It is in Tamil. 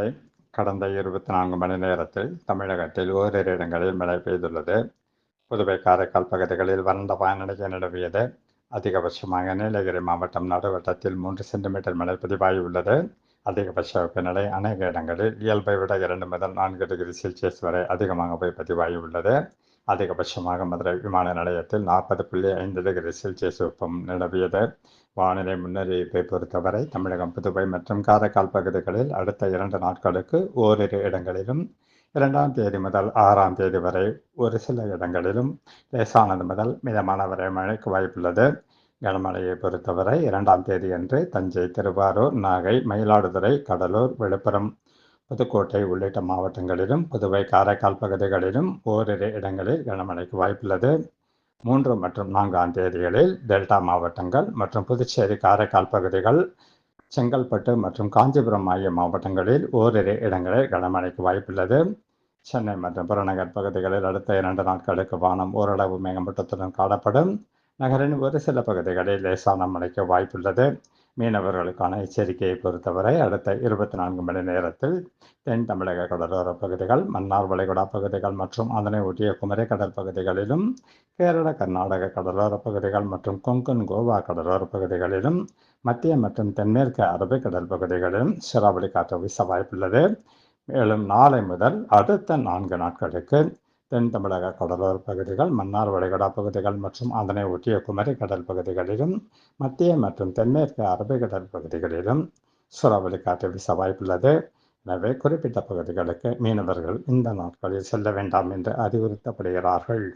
மழை கடந்த இருபத்தி நான்கு மணி நேரத்தில் தமிழகத்தில் ஓரிரு இடங்களில் மழை பெய்துள்ளது. புதுவை காரைக்கால் பகுதிகளில் வறண்ட வானிலை நிலவியது. அதிகபட்சமாக நீலகிரி மாவட்டம் நடுவட்டத்தில் மூன்று சென்டிமீட்டர் மழை பதிவாகியுள்ளது. அதிகபட்ச வெப்பநிலை அநேக இடங்களில் இயல்பை விட இரண்டு முதல் நான்கு டிகிரி செல்சியஸ் வரை அதிகமாக போய் பதிவாகியுள்ளது. அதிகபட்சமாக மதுரை விமான நிலையத்தில் நாற்பது புள்ளி ஐந்து டிகிரி செல்சியஸ் வெப்பம் நிலவியது. வானிலை முன்னறிவிப்பை பொறுத்தவரை தமிழகம் புதுவை மற்றும் காரைக்கால் பகுதிகளில் அடுத்த இரண்டு நாட்களுக்கு ஓரிரு இடங்களிலும் இரண்டாம் தேதி முதல் ஆறாம் தேதி வரை ஒரு சில இடங்களிலும் லேசானது முதல் மிதமான வரை மழைக்கு வாய்ப்புள்ளது. கனமழையை பொறுத்தவரை இரண்டாம் தேதி அன்று தஞ்சை திருவாரூர் நாகை மயிலாடுதுறை கடலூர் விழுப்புரம் புதுக்கோட்டை உள்ளிட்ட மாவட்டங்களிலும் புதுவை காரைக்கால் பகுதிகளிலும் ஓரிரு இடங்களில் கனமழைக்கு வாய்ப்புள்ளது. மூன்று மற்றும் நான்காம் தேதிகளில் டெல்டா மாவட்டங்கள் மற்றும் புதுச்சேரி காரைக்கால் பகுதிகள் செங்கல்பட்டு மற்றும் காஞ்சிபுரம் ஆகிய மாவட்டங்களில் ஓரிரு இடங்களில் கனமழைக்கு வாய்ப்புள்ளது. சென்னை மற்றும் புறநகர் பகுதிகளில் அடுத்த இரண்டு நாட்களுக்கு வானம் ஓரளவு மேகமூட்டத்துடன் காணப்படும். நகரின் ஒரு சில பகுதிகளில் லேசான மழைக்கு வாய்ப்புள்ளது. மீனவர்களுக்கான எச்சரிக்கையை பொறுத்தவரை அடுத்த இருபத்தி நான்கு மணி நேரத்தில் தென் தமிழக கடலோர பகுதிகள் மன்னார் வளைகுடா பகுதிகள் மற்றும் அதனை ஒட்டிய குமரி கடற்பகுதிகளிலும் கேரள கர்நாடக கடலோர பகுதிகள் மற்றும் கொங்கன் கோவா கடலோர பகுதிகளிலும் மத்திய மற்றும் தென்மேற்கு அரபிக்கடல் பகுதிகளிலும் சிறாவளி காற்று வீச வாய்ப்புள்ளது. மேலும் நாளை முதல் அடுத்த நான்கு நாட்களுக்கு தென் தமிழக கடலோர பகுதிகள் மன்னார் வளைகுடா பகுதிகள் மற்றும் அதனை ஒட்டிய குமரி கடல் பகுதிகளிலும் மத்திய மற்றும் தென்மேற்கு அரபிக்கடல் பகுதிகளிலும் சூறாவளி காற்று வீச வாய்ப்புள்ளது. எனவே குறிப்பிட்ட பகுதிகளுக்கு மீனவர்கள் இந்த நாட்களில் செல்ல வேண்டாம் என்று அறிவுறுத்தப்படுகிறார்கள்.